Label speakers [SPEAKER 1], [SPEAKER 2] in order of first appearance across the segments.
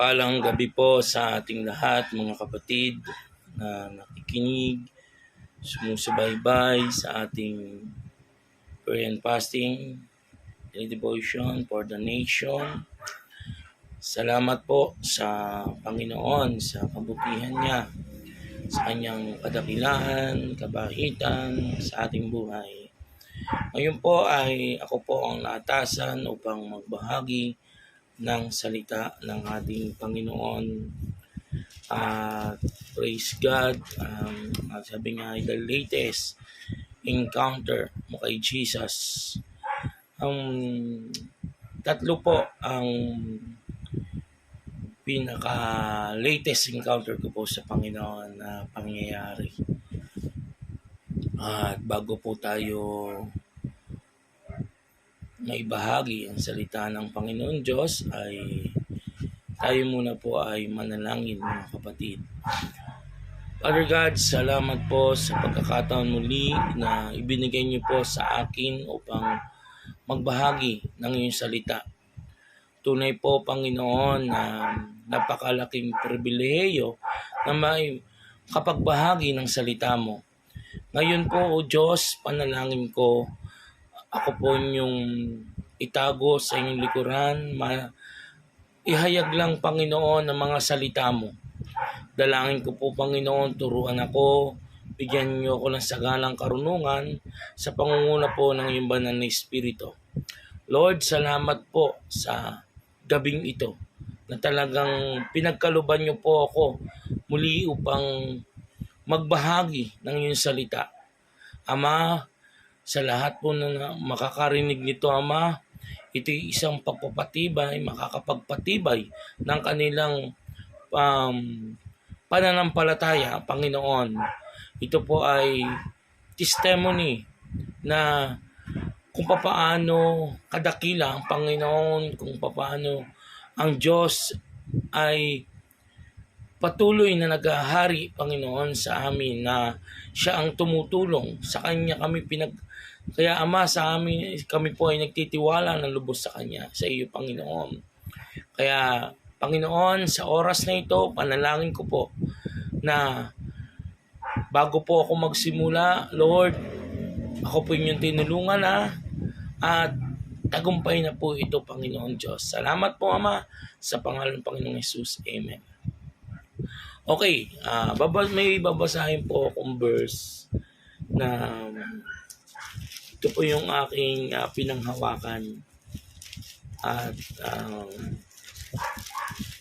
[SPEAKER 1] Mapagpalang gabi po sa ating lahat, mga kapatid na nakikinig, sumusubaybay sa ating prayer and fasting, daily devotion for the nation. Salamat po sa Panginoon, sa kabutihan niya, sa kanyang kadakilaan, kabahitan sa ating buhay. Ngayon po ay ako po ang naatasan upang magbahagi ng salita ng ating Panginoon. At praise God, um, sabi nga the latest encounter mo kay Jesus. Um, tatlo po ang pinaka latest encounter ko po sa Panginoon na pangyayari. At bago po tayo maibahagi ang salita ng Panginoon Diyos ay tayo muna po ay manalangin mga kapatid. Father God, salamat po sa pagkakataon muli na ibinigay niyo po sa akin upang magbahagi ng iyong salita. Tunay po, Panginoon, na napakalaking pribileyo na may kapagbahagi ng salita mo. Ngayon po, O Diyos, panalangin ko ako po yung itago sa inyong likuran. Ma- ihayag lang, Panginoon, ang mga salita mo. Dalangin ko po, Panginoon, turuan ako, bigyan niyo ako ng sagalang karunungan sa pangunguna po ng iyong banal na Espiritu. Lord, salamat po sa gabing ito na talagang pinagkaluban niyo po ako muli upang magbahagi ng iyong salita. Ama, sa lahat po na makakarinig nito, Ama, ito'y isang pagpapatibay, makakapagpatibay ng kanilang um, pananampalataya, Panginoon. Ito po ay testimony na kung papaano kadakila ang Panginoon, kung papaano ang Diyos ay patuloy na naghahari, Panginoon, sa amin na siya ang tumutulong. Sa Kanya kami pinag... Kaya Ama, sa amin, kami po ay nagtitiwala ng lubos sa Kanya, sa iyo, Panginoon. Kaya, Panginoon, sa oras na ito, panalangin ko po na bago po ako magsimula, Lord, ako po inyong tinulungan na at tagumpay na po ito, Panginoon Diyos. Salamat po, Ama, sa pangalan ng Panginoong Yesus. Amen. Okay, uh, baba, may babasahin po akong verse na ito po yung aking uh, pinanghawakan at um,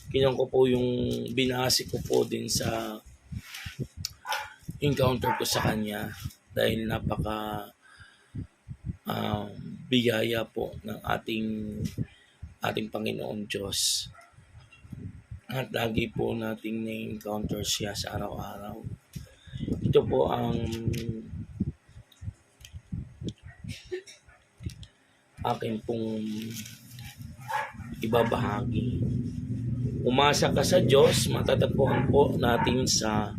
[SPEAKER 1] kinuha ko po yung binasi ko po din sa encounter ko sa kanya dahil napaka um, biyaya po ng ating ating Panginoon Diyos. At lagi po nating na-encounter siya sa araw-araw. Ito po ang akin pong ibabahagi. Umasa ka sa Diyos, matatagpuan po natin sa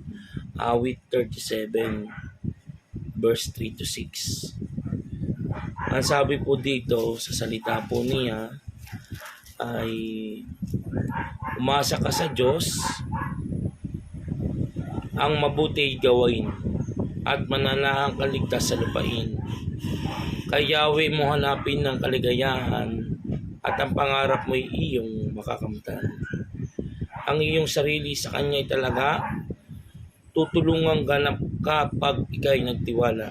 [SPEAKER 1] awit 37 verse 3 to 6. Ang sabi po dito sa salita po niya ay umasa ka sa Diyos ang mabuti gawin at manalahang kaligtas sa lupain. Kay Yahweh mo hanapin ng kaligayahan at ang pangarap mo'y iyong makakamtan. Ang iyong sarili sa Kanya'y talaga tutulungang ganap ka pag ikay nagtiwala.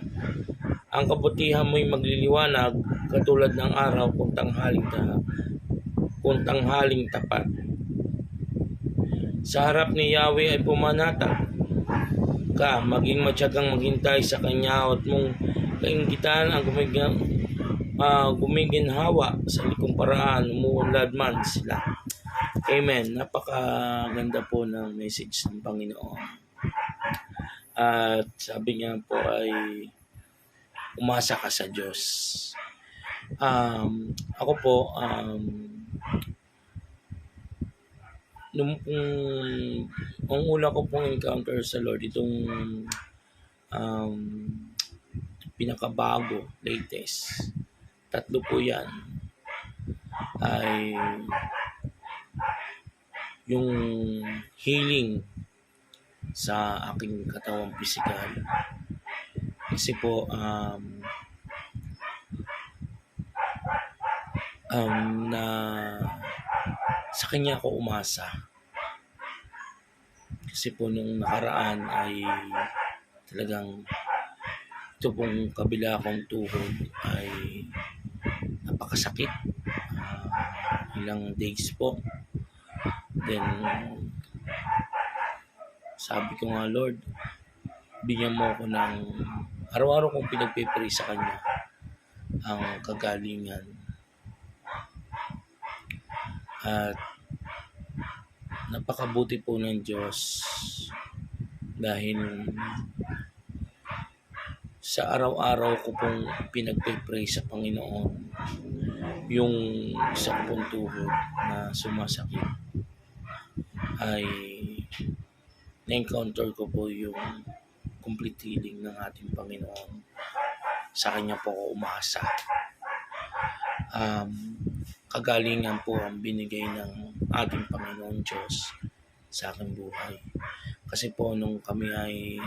[SPEAKER 1] Ang kabutihan mo'y magliliwanag katulad ng araw kung tanghaling, ta, kung tanghaling tapat. Sa harap ni Yahweh ay pumanata ka, maging matyagang maghintay sa Kanya at mong kaingitan ang gumigyan, uh, gumiginhawa sa likong paraan, umuunlad man sila. Amen. Napakaganda po ng message ng Panginoon. At sabi niya po ay umasa ka sa Diyos. Um, ako po, um, nung um, ang una ko pong encounter sa Lord, itong um, pinakabago, latest. Tatlo po yan. Ay yung healing sa aking katawang pisikal. Kasi po, um, um, na sa kanya ako umasa. Kasi po nung nakaraan ay talagang ito pong kabila kong tuhod ay napakasakit. Ah, ilang days po. Then, sabi ko nga, Lord, bigyan mo ako ng araw-araw kong pinagpipray sa Kanya ang kagalingan. At napakabuti po ng Diyos dahil sa araw-araw ko pong pinagpipray sa Panginoon yung sa pong tuhod na sumasakit ay na-encounter ko po yung complete healing ng ating Panginoon. Sa Kanya po ako umasa. Um, kagalingan po ang binigay ng ating Panginoon Diyos sa aking buhay. Kasi po nung kami ay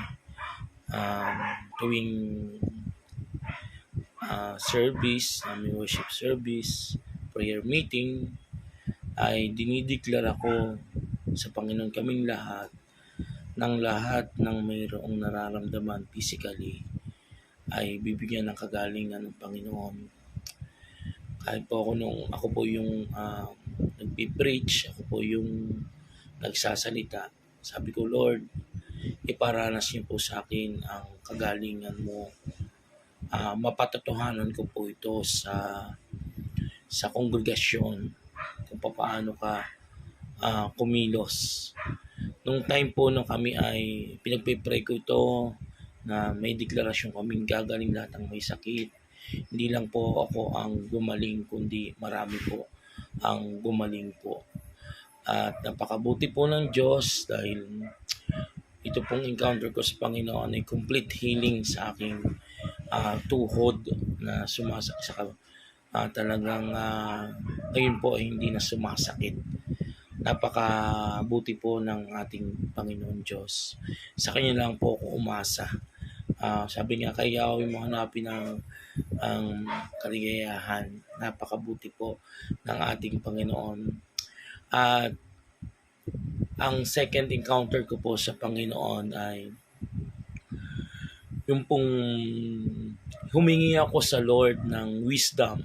[SPEAKER 1] um, tuwing uh, service, namin worship service, prayer meeting, ay dinideklara ko sa Panginoon kaming lahat ng lahat ng mayroong nararamdaman physically ay bibigyan ng kagalingan ng Panginoon. Kahit po ako nung ako po yung uh, nagpi-preach, ako po yung nagsasalita. Sabi ko, Lord, iparanas niyo po sa akin ang kagalingan mo. Uh, mapatotohanan ko po ito sa sa kongregasyon kung paano ka uh, kumilos. Nung time po nung kami ay pinagpipray ko ito na may deklarasyon kaming gagaling lahat ng may sakit. Hindi lang po ako ang gumaling kundi marami po ang gumaling po. At napakabuti po ng Diyos dahil ito pong encounter ko sa Panginoon ay complete healing sa aking uh, tuhod na sumasakit sa uh, talagang uh, ngayon po ay hindi na sumasakit. Napakabuti po ng ating Panginoon Diyos. Sa Kanya lang po ako umasa. Uh, sabi niya, kaya mo hanapin ang, ang kaligayahan. Napakabuti po ng ating Panginoon. At uh, ang second encounter ko po sa Panginoon ay yung pong humingi ako sa Lord ng wisdom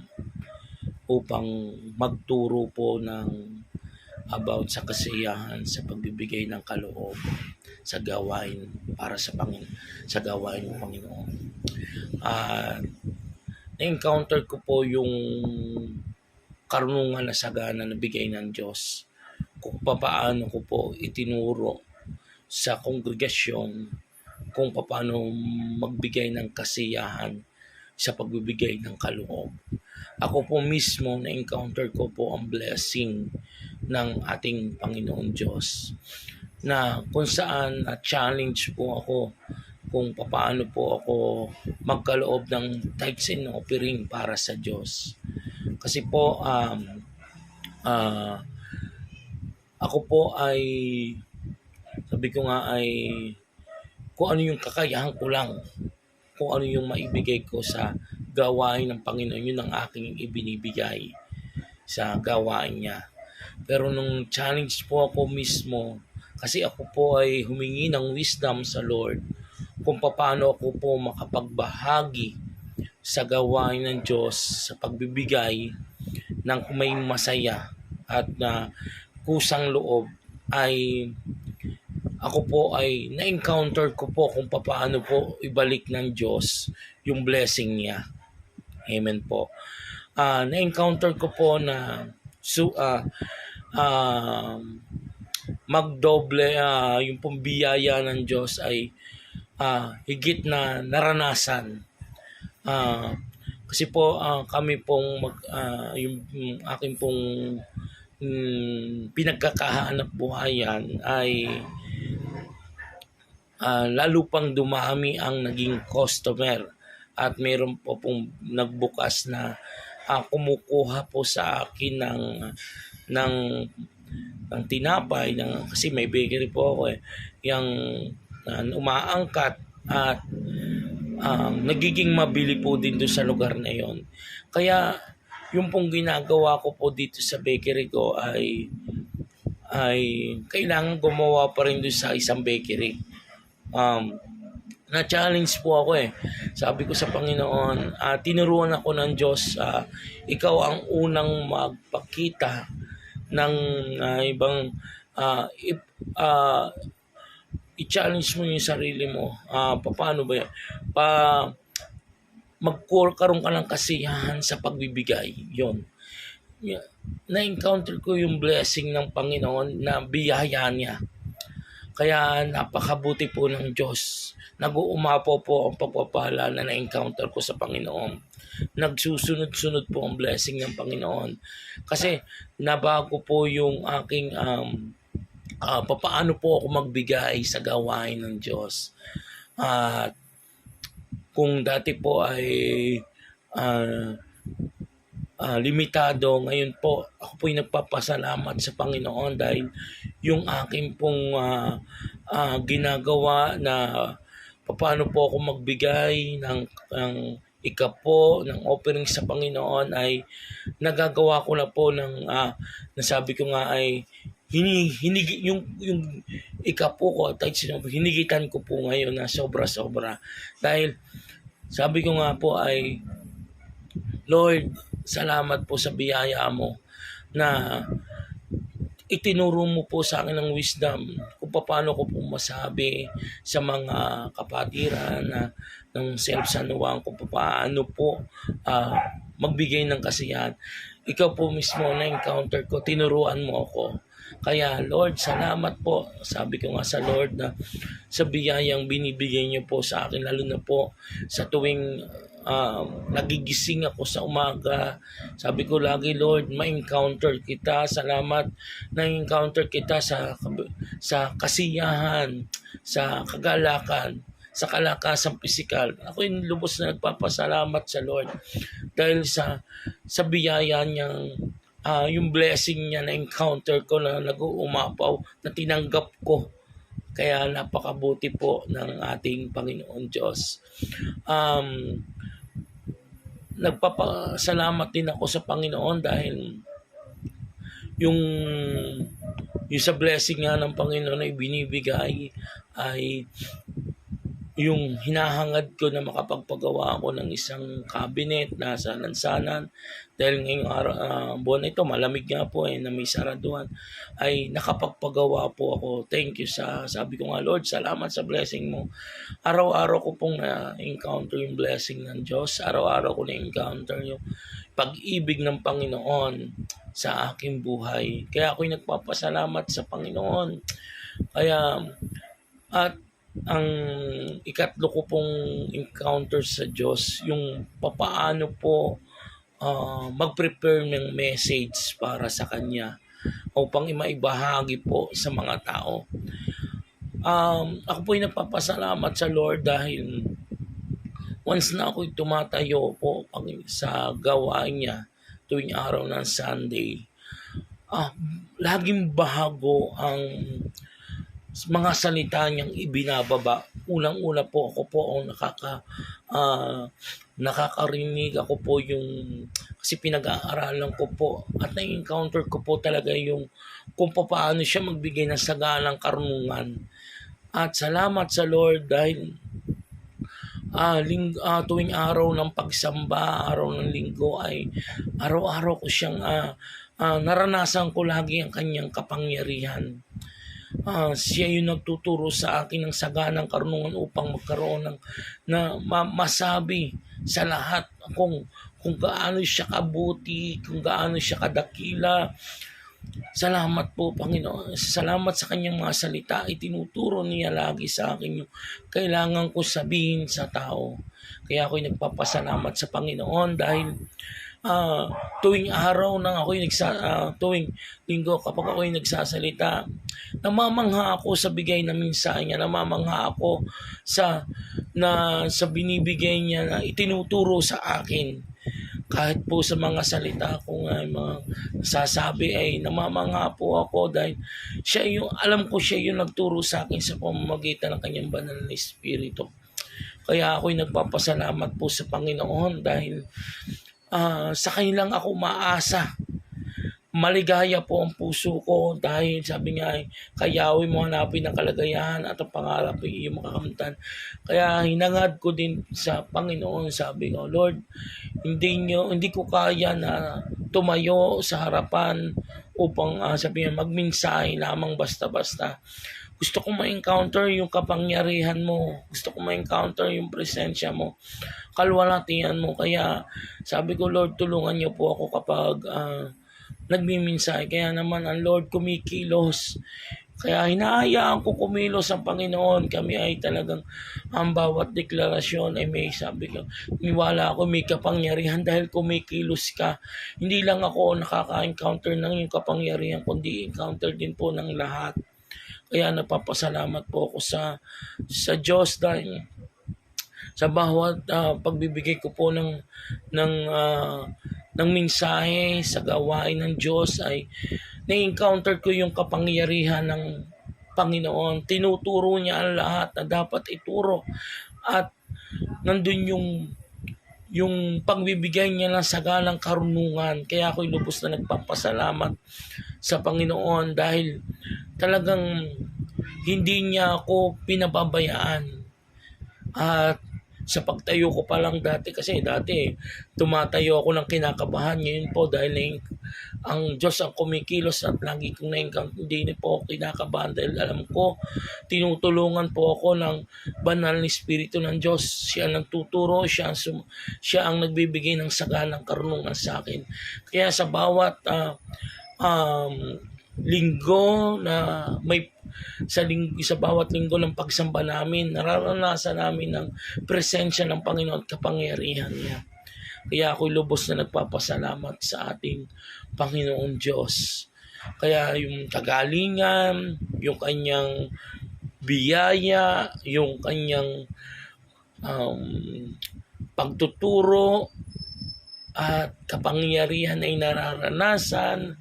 [SPEAKER 1] upang magturo po ng about sa kasiyahan sa pagbibigay ng kaloob sa gawain para sa Panginoon sa gawain ng Panginoon. At uh, na-encounter ko po yung karunungan na sagana na bigay ng Diyos kung paano ko po itinuro sa kongregasyon kung paano magbigay ng kasiyahan sa pagbibigay ng kaloob. Ako po mismo na-encounter ko po ang blessing ng ating Panginoon Diyos na kung saan na-challenge po ako kung paano po ako magkaloob ng tithes and offering para sa Diyos. Kasi po, um, uh, ako po ay, sabi ko nga ay, kung ano yung kakayahan ko lang, kung ano yung maibigay ko sa gawain ng Panginoon, yun ang aking ibinibigay sa gawain niya. Pero nung challenge po ako mismo, kasi ako po ay humingi ng wisdom sa Lord kung paano ako po makapagbahagi sa gawain ng Diyos sa pagbibigay ng may masaya at na kusang loob ay ako po ay na-encounter ko po kung paano po ibalik ng Diyos yung blessing niya. Amen po. Uh, na-encounter ko po na so, uh, uh, magdoble uh, yung pong biyaya ng Diyos ay uh, higit na naranasan. Uh, kasi po uh, kami pong mag, uh, yung, yung aking pong hmm, pinagkakahanap buhayan ay uh, lalo pang dumami ang naging customer at mayroon po pong nagbukas na uh, kumukuha po sa akin ng ng ng tinapay ng kasi may bakery po ako eh yung uh, umaangkat at um, nagiging mabili po din doon sa lugar na yon. Kaya yung pong ginagawa ko po dito sa bakery ko ay ay kailangan gumawa pa rin doon sa isang bakery. Um, na-challenge po ako eh. Sabi ko sa Panginoon, uh, tinuruan ako ng Diyos, uh, ikaw ang unang magpakita ng uh, ibang uh, if, uh, i-challenge mo yung sarili mo. Uh, paano ba yan? Pa, magkaroon ka ng kasiyahan sa pagbibigay. Yeah. Na-encounter ko yung blessing ng Panginoon na biyaya niya. Kaya napakabuti po ng Diyos. Nag-uumapo po ang pagpapala na na-encounter ko sa Panginoon. Nagsusunod-sunod po ang blessing ng Panginoon. Kasi nabago po yung aking um, uh, papaano po ako magbigay sa gawain ng Diyos. At uh, kung dati po ay uh, uh, limitado, ngayon po ako po ay nagpapasalamat sa Panginoon dahil yung aking pong uh, uh, ginagawa na paano po ako magbigay ng, ng ikapo ng offering sa Panginoon ay nagagawa ko na po ng uh, nasabi ko nga ay hini, hinig, yung, yung ikapo ko at hinigitan ko po ngayon na sobra-sobra. Dahil sabi ko nga po ay, Lord, salamat po sa biyaya mo na itinuro mo po sa akin ng wisdom kung paano ko po masabi sa mga kapatiran na ng self-sanuwang kung paano po uh, magbigay ng kasiyahan. Ikaw po mismo na encounter ko, tinuruan mo ako kaya Lord, salamat po. Sabi ko nga sa Lord na sa biyayang binibigay niyo po sa akin, lalo na po sa tuwing uh, nagigising ako sa umaga. Sabi ko lagi, Lord, ma-encounter kita. Salamat na-encounter kita sa, sa kasiyahan, sa kagalakan, sa kalakasang pisikal. Ako yung lubos na nagpapasalamat sa Lord dahil sa sa biyaya niyang uh, yung blessing niya na encounter ko na nag-uumapaw na tinanggap ko. Kaya napakabuti po ng ating Panginoon Diyos. Um, nagpapasalamat din ako sa Panginoon dahil yung yung sa blessing nga ng Panginoon na ibinibigay ay yung hinahangad ko na makapagpagawa ako ng isang cabinet na sa lansanan. Dahil ngayong araw, uh, buwan ito malamig nga po eh na may saraduan ay nakapagpagawa po ako. Thank you sa sabi ko nga Lord salamat sa blessing mo. Araw-araw ko pong na-encounter yung blessing ng Diyos. Araw-araw ko na-encounter yung pag-ibig ng Panginoon sa aking buhay. Kaya ako'y nagpapasalamat sa Panginoon. Kaya at ang ikatlo ko pong encounter sa Diyos, yung papaano po uh, mag-prepare ng message para sa Kanya upang maibahagi po sa mga tao. Um, ako po ay nagpapasalamat sa Lord dahil once na ako tumatayo po sa gawain niya tuwing araw ng Sunday, ah, laging bago ang mga salita niyang ibinababa. Unang-una po ako po ang nakaka uh, nakakarinig ako po yung kasi pinag-aaralan ko po at na-encounter ko po talaga yung kung paano siya magbigay ng sagalang karunungan. At salamat sa Lord dahil uh, ling, uh, tuwing araw ng pagsamba, araw ng linggo ay araw-araw ko siyang uh, uh, naranasan ko lagi ang kanyang kapangyarihan uh, siya yung nagtuturo sa akin ng saganang karunungan upang magkaroon ng na ma- masabi sa lahat kung kung gaano siya kabuti, kung gaano siya kadakila. Salamat po, Panginoon. Salamat sa kanyang mga salita. Itinuturo niya lagi sa akin yung kailangan ko sabihin sa tao. Kaya ako'y nagpapasalamat sa Panginoon dahil uh, tuwing araw nang ako'y nagsa uh, tuwing linggo kapag ako'y nagsasalita namamangha ako sa bigay na mensahe niya namamangha ako sa na sa binibigay niya na itinuturo sa akin kahit po sa mga salita ko nga, mga sasabi ay namamanga po ako dahil siya yung, alam ko siya yung nagturo sa akin sa pamamagitan ng kanyang banal na Espiritu. Kaya ako'y nagpapasalamat po sa Panginoon dahil ah, sa kanilang ako maasa maligaya po ang puso ko dahil sabi nga ay kayawi mo hanapin ang kalagayahan at ang pangarap ay iyong makakamtan. Kaya hinangad ko din sa Panginoon, sabi ko, Lord, hindi nyo, hindi ko kaya na tumayo sa harapan upang uh, sabi nga magminsahe lamang basta-basta. Gusto ko ma-encounter yung kapangyarihan mo. Gusto ko ma-encounter yung presensya mo. Kalwalatian mo. Kaya sabi ko, Lord, tulungan niyo po ako kapag uh, nagmiminsahe. Kaya naman ang Lord kumikilos. Kaya hinahayaan ko kumilos ang Panginoon. Kami ay talagang ang bawat deklarasyon ay may sabi ko, niwala ako may kapangyarihan dahil kumikilos ka. Hindi lang ako nakaka-encounter ng yung kapangyarihan, kundi encounter din po ng lahat. Kaya napapasalamat po ako sa sa Diyos dahil sa bawat uh, pagbibigay ko po ng ng uh, ng mensahe sa gawain ng Diyos ay na-encounter ko yung kapangyarihan ng Panginoon. Tinuturo niya ang lahat na dapat ituro at nandun yung yung pagbibigay niya ng sagalang karunungan. Kaya ako'y lubos na nagpapasalamat sa Panginoon dahil talagang hindi niya ako pinababayaan. At sa pagtayo ko pa lang dati kasi dati tumatayo ako ng kinakabahan. Ngayon po dahil na ang Diyos ang kumikilos at lagi kong na-encounter hindi po ako kinakabahan. Dahil alam ko tinutulungan po ako ng banal na Espiritu ng Diyos. Siya ang nagtuturo siya ang, sum- siya ang nagbibigay ng sagalang karunungan sa akin. Kaya sa bawat uh, um, linggo na may sa, ling- sa bawat linggo ng pagsamba namin, nararanasan namin ng presensya ng Panginoon at kapangyarihan niya. Kaya ako'y lubos na nagpapasalamat sa ating Panginoon Diyos. Kaya yung kagalingan, yung kanyang biyaya, yung kanyang um, pagtuturo at kapangyarihan ay nararanasan.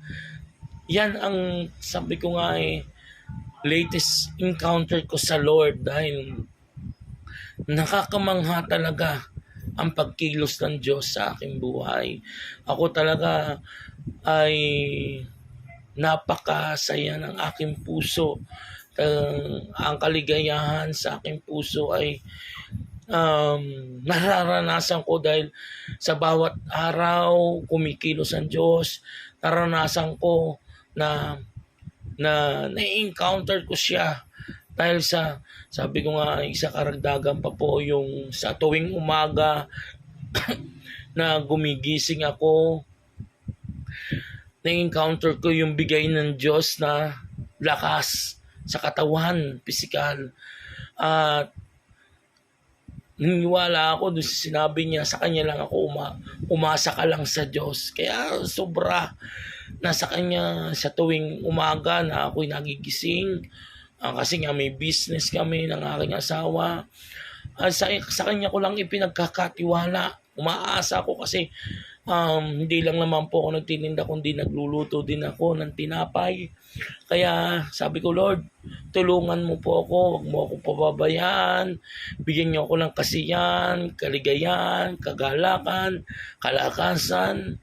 [SPEAKER 1] Yan ang sabi ko nga eh, latest encounter ko sa Lord dahil nakakamangha talaga ang pagkilos ng Diyos sa aking buhay. Ako talaga ay napakasaya ng aking puso. Ang kaligayahan sa aking puso ay um, nararanasan ko dahil sa bawat araw kumikilos ang Diyos. Naranasan ko na na na-encounter ko siya dahil sa sabi ko nga isa karagdagan pa po yung sa tuwing umaga na gumigising ako na-encounter ko yung bigay ng Diyos na lakas sa katawan, pisikal. At niniwala ako doon sa sinabi niya, sa kanya lang ako uma, umasa ka lang sa Diyos. Kaya sobra nasa kanya sa tuwing umaga na ako'y nagigising. Uh, kasi nga may business kami ng aking asawa. Uh, sa, sa kanya ko lang ipinagkakatiwala. Umaasa ako kasi um, hindi lang naman po ako nagtitinda kundi nagluluto din ako ng tinapay. Kaya sabi ko, Lord, tulungan mo po ako, huwag mo ako pababayaan, bigyan niyo ako ng kasiyan, kaligayan, kagalakan, kalakasan,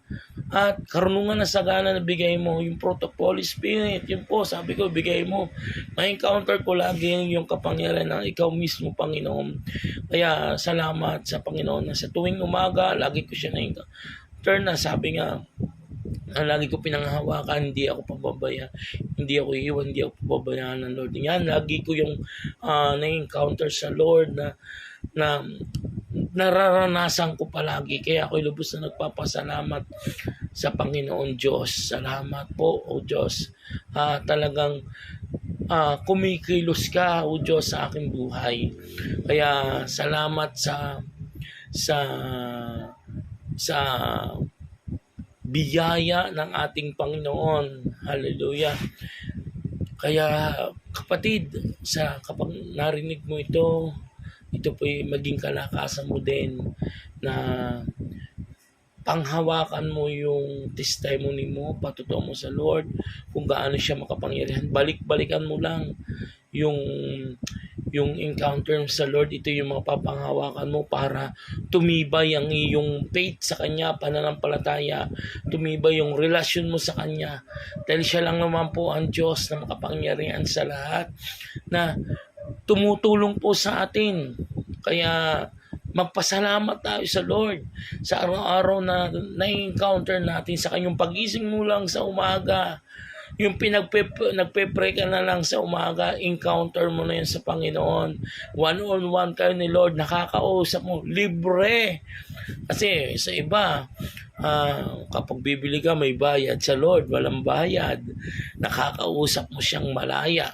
[SPEAKER 1] at karunungan na sagana na bigay mo, yung protocol spirit, yun po, sabi ko, bigay mo. Ma-encounter ko lagi yung kapangyarihan ng ikaw mismo, Panginoon. Kaya salamat sa Panginoon na sa tuwing umaga, lagi ko siya na-encounter na sabi nga, ang lagi ko pinanghahawakan, hindi ako pababaya, hindi ako iiwan, hindi ako pababayaan ng Lord. Yan, lagi ko yung uh, na-encounter sa Lord na, na nararanasan ko palagi. Kaya ako'y lubos na nagpapasalamat sa Panginoon Diyos. Salamat po, O Diyos. Uh, talagang uh, kumikilos ka, O Diyos, sa aking buhay. Kaya salamat sa sa sa biyaya ng ating Panginoon. Hallelujah. Kaya kapatid, sa kapag narinig mo ito, ito po maging kalakasan mo din na panghawakan mo yung testimony mo, patuto mo sa Lord, kung gaano siya makapangyarihan. Balik-balikan mo lang yung yung encounter mo sa Lord, ito yung mga papanghawakan mo para tumibay ang iyong faith sa Kanya, pananampalataya, tumibay yung relasyon mo sa Kanya. Dahil siya lang naman po ang Diyos na makapangyarihan sa lahat, na tumutulong po sa atin. Kaya magpasalamat tayo sa Lord sa araw-araw na na-encounter natin sa kanyang pagising mo lang sa umaga. Yung pinagpe, nagpe-pray ka na lang sa umaga, encounter mo na yun sa Panginoon. One-on-one kayo ni Lord, nakakausap mo, libre. Kasi sa iba, ah, kapag bibili ka, may bayad sa Lord, walang bayad. Nakakausap mo siyang malaya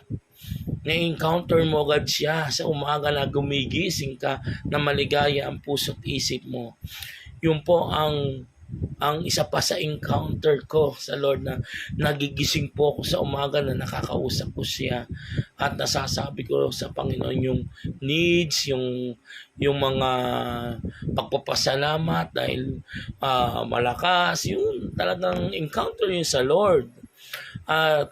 [SPEAKER 1] na-encounter mo agad siya sa umaga na gumigising ka na maligaya ang puso't isip mo. Yun po ang ang isa pa sa encounter ko sa Lord na nagigising po ako sa umaga na nakakausap ko siya at nasasabi ko sa Panginoon yung needs, yung yung mga pagpapasalamat dahil ah, malakas, yun talagang encounter yun sa Lord. At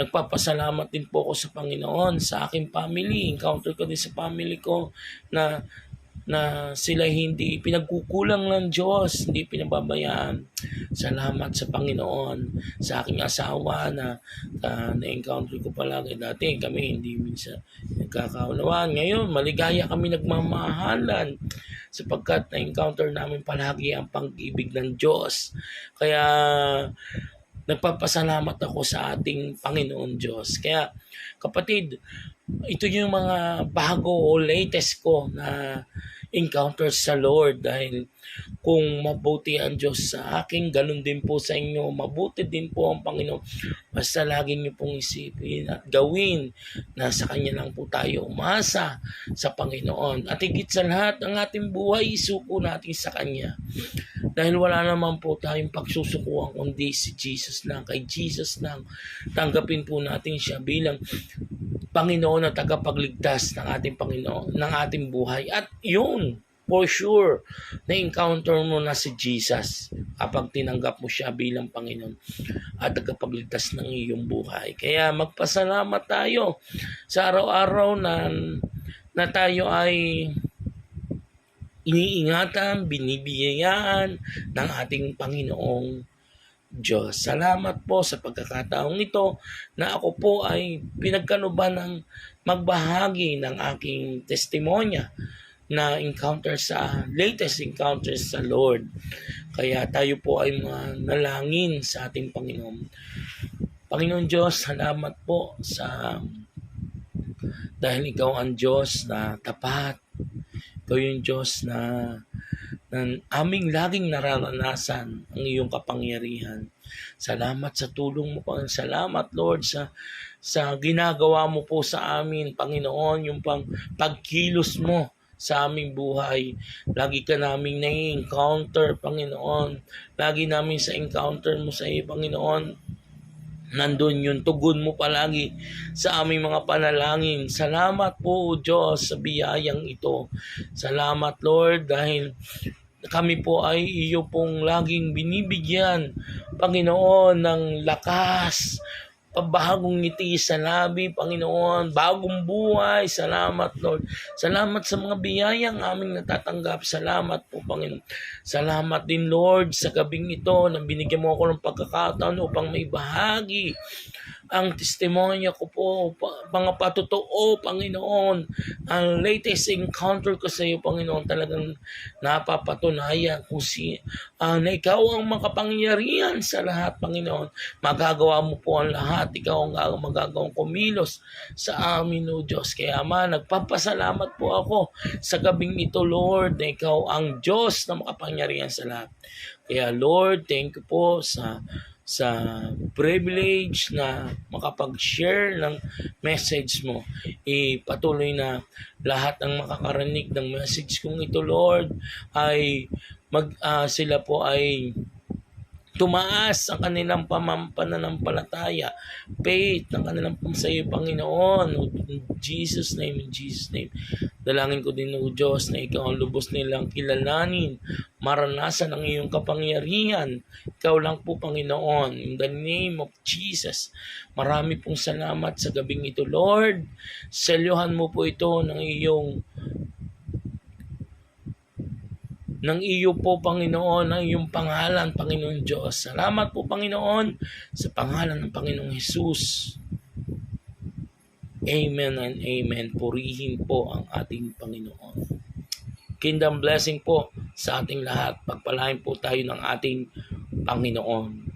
[SPEAKER 1] Nagpapasalamat din po ako sa Panginoon, sa aking family. Encounter ko din sa family ko na na sila hindi pinagkukulang ng Diyos, hindi pinababayaan. Salamat sa Panginoon, sa aking asawa na uh, na-encounter ko palagi dati. Kami hindi minsan nagkakaunawaan. Ngayon, maligaya kami nagmamahalan sapagkat na-encounter namin palagi ang pag-ibig ng Diyos. Kaya nagpapasalamat ako sa ating Panginoon Diyos. Kaya kapatid, ito yung mga bago o latest ko na encounters sa Lord dahil kung mabuti ang Diyos sa akin, ganun din po sa inyo, mabuti din po ang Panginoon. Basta lagi niyo pong isipin at gawin na sa Kanya lang po tayo umasa sa Panginoon. At higit sa lahat, ang ating buhay, isuko natin sa Kanya. Dahil wala naman po tayong pagsusukuan kundi si Jesus lang. Kay Jesus lang, tanggapin po natin siya bilang Panginoon na tagapagligtas ng ating Panginoon, ng ating buhay. At yun, for sure, na-encounter mo na si Jesus kapag tinanggap mo siya bilang Panginoon at tagapagligtas ng iyong buhay. Kaya magpasalamat tayo sa araw-araw na, na tayo ay iniingatan, binibiyayaan ng ating Panginoong Diyos. Salamat po sa pagkakataong ito na ako po ay pinagkanuban ng magbahagi ng aking testimonya na encounter sa latest encounter sa Lord. Kaya tayo po ay mga nalangin sa ating Panginoon. Panginoon Diyos, salamat po sa dahil ikaw ang Diyos na tapat. Ikaw yung Diyos na ng aming laging nararanasan ang iyong kapangyarihan. Salamat sa tulong mo, Panginoon. Salamat, Lord, sa sa ginagawa mo po sa amin, Panginoon, yung pang pagkilos mo sa aming buhay. Lagi ka naming nai-encounter, Panginoon. Lagi namin sa encounter mo sa iyo, Panginoon nandun yung tugon mo palagi sa aming mga panalangin. Salamat po, Diyos, sa biyayang ito. Salamat, Lord, dahil kami po ay iyo pong laging binibigyan, Panginoon, ng lakas, pabagong ngiti sa labi, Panginoon, bagong buhay. Salamat, Lord. Salamat sa mga biyayang aming natatanggap. Salamat po, Panginoon. Salamat din, Lord, sa gabing ito na binigyan mo ako ng pagkakataon upang may bahagi ang testimonya ko po, mga patotoo, Panginoon. Ang latest encounter ko sa iyo, Panginoon, talagang napapatunayan kung si, uh, na ikaw ang makapangyarihan sa lahat, Panginoon. Magagawa mo po ang lahat. Ikaw ang magagawang kumilos sa amin, O Diyos. Kaya ma, nagpapasalamat po ako sa gabing ito, Lord, na ikaw ang Diyos na makapangyarihan sa lahat. Kaya Lord, thank you po sa sa privilege na makapag-share ng message mo. Ipatuloy na lahat ng makakarinig ng message kong ito, Lord, ay mag, uh, sila po ay tumaas ang kanilang pamampananampalataya, faith ng kanilang sa iyo, Panginoon. In Jesus' name, in Jesus' name. Dalangin ko din, O Diyos, na ikaw ang lubos nilang kilalanin, maranasan ang iyong kapangyarihan. Ikaw lang po, Panginoon. In the name of Jesus. Marami pong salamat sa gabing ito, Lord. Selyuhan mo po ito ng iyong ng iyo po, Panginoon, ng iyong pangalan, Panginoon Diyos. Salamat po, Panginoon, sa pangalan ng Panginoong Jesus. Amen and amen. Purihin po ang ating Panginoon. Kingdom blessing po sa ating lahat. Pagpalain po tayo ng ating Panginoon.